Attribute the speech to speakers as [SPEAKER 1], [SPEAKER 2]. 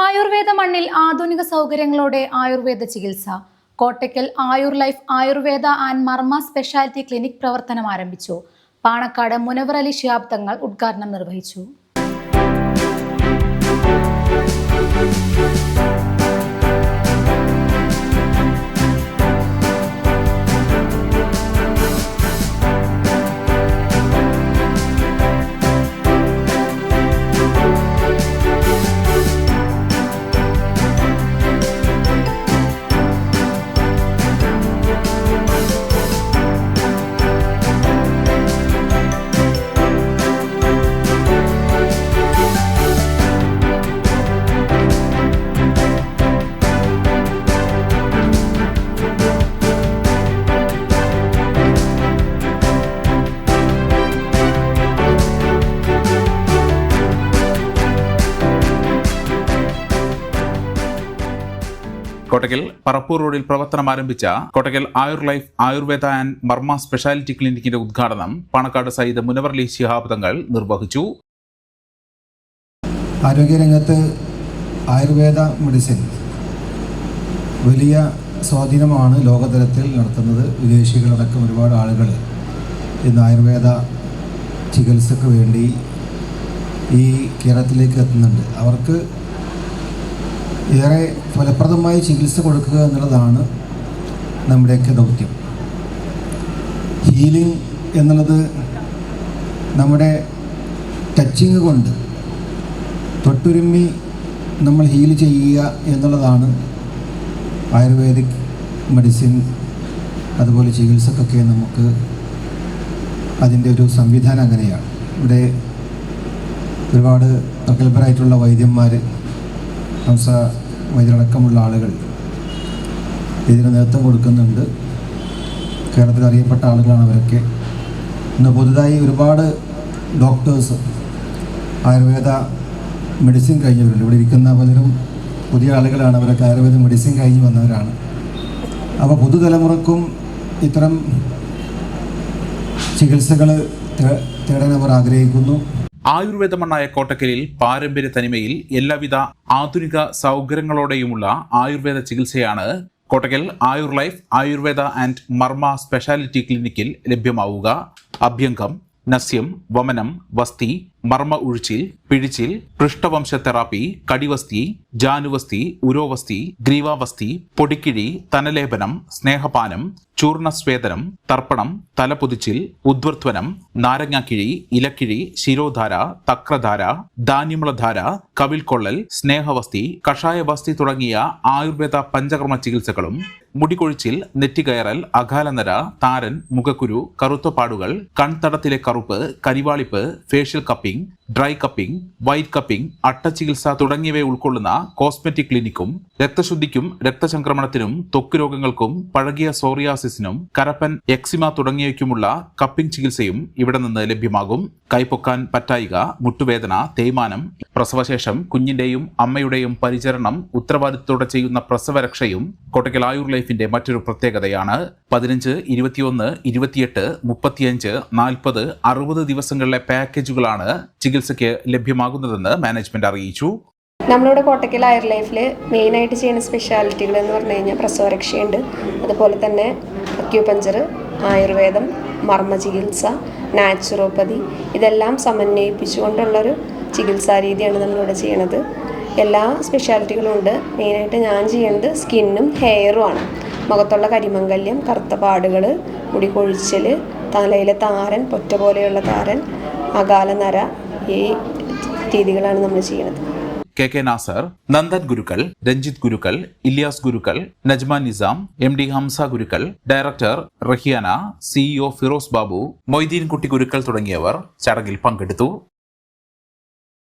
[SPEAKER 1] ആയുർവേദ മണ്ണിൽ ആധുനിക സൗകര്യങ്ങളോടെ ആയുർവേദ ചികിത്സ. Kottakkal Ayur life Ayurveda and Marma speciality clinic പ്രവർത്തനം ആരംഭിച്ചു. പാണക്കാട് മുനവർ അലി ശിഹാബ് തങ്ങൾ ഉദ്ഘാടനം നിർവഹിച്ചു.
[SPEAKER 2] കോട്ടക്കൽ പറപ്പൂർ റോഡിൽ പ്രവർത്തനം ആരംഭിച്ച Kottakkal Ayur life Ayurveda and Marma speciality ക്ലിനിക്കിന്റെ ഉദ്ഘാടനം പാണക്കാട് സയ്യിദ് മുനവർലി ശിഹാബ് തങ്ങൾ നിർവഹിച്ചു.
[SPEAKER 3] ആരോഗ്യരംഗത്ത് ആയുർവേദ മെഡിസിൻ വലിയ സ്വാധീനമാണ് ലോകതലത്തിൽ നടത്തുന്നത്. വിദേശികളടക്കം ഒരുപാട് ആളുകൾ ഇന്ന് ആയുർവേദ ചികിത്സക്ക് വേണ്ടി ഈ കേരളത്തിലേക്ക് എത്തുന്നുണ്ട്. അവർക്ക് ഏറെ ഫലപ്രദമായി ചികിത്സ കൊടുക്കുക എന്നുള്ളതാണ് നമ്മുടെയൊക്കെ ദൗത്യം. ഹീലിംഗ് എന്നുള്ളത് നമ്മുടെ ടച്ചിങ് കൊണ്ട് തൊട്ടുരുമ്മി നമ്മൾ ഹീൽ ചെയ്യുക എന്നുള്ളതാണ് ആയുർവേദിക് മെഡിസിൻ അതുപോലെ ചികിത്സക്കൊക്കെ നമുക്ക് അതിന്റെ ഒരു സംവിധാനം അങ്ങനെയാണ്. ഇവിടെ ഒരുപാട് പ്രഗത്ഭരായിട്ടുള്ള വൈദ്യന്മാർ ഹംസ വൈദ്യരടക്കമുള്ള ആളുകൾ ഇതിന് നേതൃത്വം കൊടുക്കുന്നുണ്ട്. കേരളത്തിൽ അറിയപ്പെട്ട ആളുകളാണ് അവരൊക്കെ. ഇന്ന് പുതുതായി ഒരുപാട് ഡോക്ടേഴ്സ് ആയുർവേദ മെഡിസിൻ കഴിഞ്ഞവരുണ്ട്. ഇവിടെ ഇരിക്കുന്ന പലരും പുതിയ ആളുകളാണ്. അവരൊക്കെ ആയുർവേദ മെഡിസിൻ കഴിഞ്ഞ് വന്നവരാണ്. അപ്പോൾ പുതുതലമുറക്കും ഇത്തരം ചികിത്സകൾ തേടാൻ അവർ ആഗ്രഹിക്കുന്നു.
[SPEAKER 2] ആയുർവേദ മണ്ണായ കോട്ടക്കലിൽ പാരമ്പര്യ തനിമയിൽ എല്ലാവിധ ആധുനിക സൗകര്യങ്ങളോടെയുമുള്ള ആയുർവേദ ചികിത്സയാണ് Kottakkal Ayur life Ayurveda and Marma speciality ക്ലിനിക്കിൽ ലഭ്യമാവുക. അഭ്യംഗം നസ്യം വമനം വസ്തി മർമ്മ ഉഴിച്ചിൽ പിഴിച്ചിൽ പൃഷ്ഠവംശ തെറാപ്പി കടിവസ്തി ജാനുവസ്തി ഉരോവസ്തി ഗ്രീവാവസ്തി പൊടിക്കിഴി തനലേപനം സ്നേഹപാനം ചൂർണസ്വേദനം തർപ്പണം തലപൊതിച്ചിൽ ഉദ്വർധ്വനം നാരങ്ങാക്കിഴി ഇലക്കിഴി ശിരോധാര തക്രധാര ധാന്യമുളധാര കവിൽക്കൊള്ളൽ സ്നേഹവസ്തി കഷായവസ്തി തുടങ്ങിയ ആയുർവേദ പഞ്ചകർമ്മ ചികിത്സകളും മുടികൊഴിച്ചിൽ നെറ്റികയറൽ അകാലനര താരൻ മുഖക്കുരു കറുത്ത പാടുകൾ കൺതടത്തിലെ കറുപ്പ് കരിവാളിപ്പ് facial cupping dry cupping wet cupping അട്ടചികിത്സ തുടങ്ങിയവ ഉൾക്കൊള്ളുന്ന കോസ്മെറ്റിക് ക്ലിനിക്കും രക്തശുദ്ധിക്കും രക്തസംക്രമണത്തിനും ത്വക്ക് രോഗങ്ങൾക്കും പഴകിയ സോറിയാസിസിനും കരപ്പൻ എക്സിമ തുടങ്ങിയവയ്ക്കുമുള്ള കപ്പിംഗ് ചികിത്സയും ഇവിടെ നിന്ന് ലഭ്യമാകും. കൈപ്പൊക്കാൻ പറ്റായിക മുട്ടുവേദന തേയ്മാനം പ്രസവശേഷം കുഞ്ഞിന്റെയും അമ്മയുടെയും പരിചരണം ഉത്തരവാദിത്തത്തോടെ ചെയ്യുന്ന പ്രസവരക്ഷയും കോട്ടക്കൽ ആയുർ ലൈഫിന്റെ മറ്റൊരു പ്രത്യേകതയാണ് പതിനഞ്ച് ഇരുപത്തിയൊന്ന് ഇരുപത്തിയെട്ട് മുപ്പത്തിയഞ്ച് നാൽപ്പത് അറുപത് ദിവസങ്ങളിലെ പാക്കേജുകളാണ് ചികിത്സയ്ക്ക് ലഭ്യമാകുന്നതെന്ന് മാനേജ്മെന്റ് അറിയിച്ചു.
[SPEAKER 4] നമ്മളിവിടെ കോട്ടക്കൽ ആയുർ ലൈഫിൽ മെയിനായിട്ട് ചെയ്യുന്ന സ്പെഷ്യാലിറ്റികൾ എന്ന് പറഞ്ഞു കഴിഞ്ഞാൽ പ്രസവരക്ഷയുണ്ട്. അതുപോലെ തന്നെ അക്യൂപഞ്ചർ ആയുർവേദം മർമ്മ ചികിത്സ നാച്ചുറോപ്പതി ഇതെല്ലാം സമന്വയിപ്പിച്ചുകൊണ്ടുള്ളൊരു ചികിത്സാ രീതിയാണ് നമ്മളിവിടെ ചെയ്യണത്. എല്ലാ സ്പെഷ്യാലിറ്റികളും ഉണ്ട് മെയിനായിട്ട് ഞാൻ ചെയ്യുന്നത് സ്കിന്നും ഹെയറും ആണ്. മുഖത്തുള്ള കരിമംഗല്യം കറുത്ത പാടുകൾ മുടി കൊഴിച്ചൽ തലയിലെ താരൻ പൊറ്റ പോലെയുള്ള താരൻ അകാല നര ഈ രീതികളാണ് നമ്മൾ ചെയ്യുന്നത്
[SPEAKER 2] K K Nasar Nandan Gurukkal Ranjith Gurukkal Iliyas Gurukkal Najman Nizam M D Hamsa Gurukkal director Rahiyana CEO Firoz Babu Moideen Kutty Gurukkal തുടങ്ങിയവർ ചടങ്ങിൽ പങ്കെടുത്തു.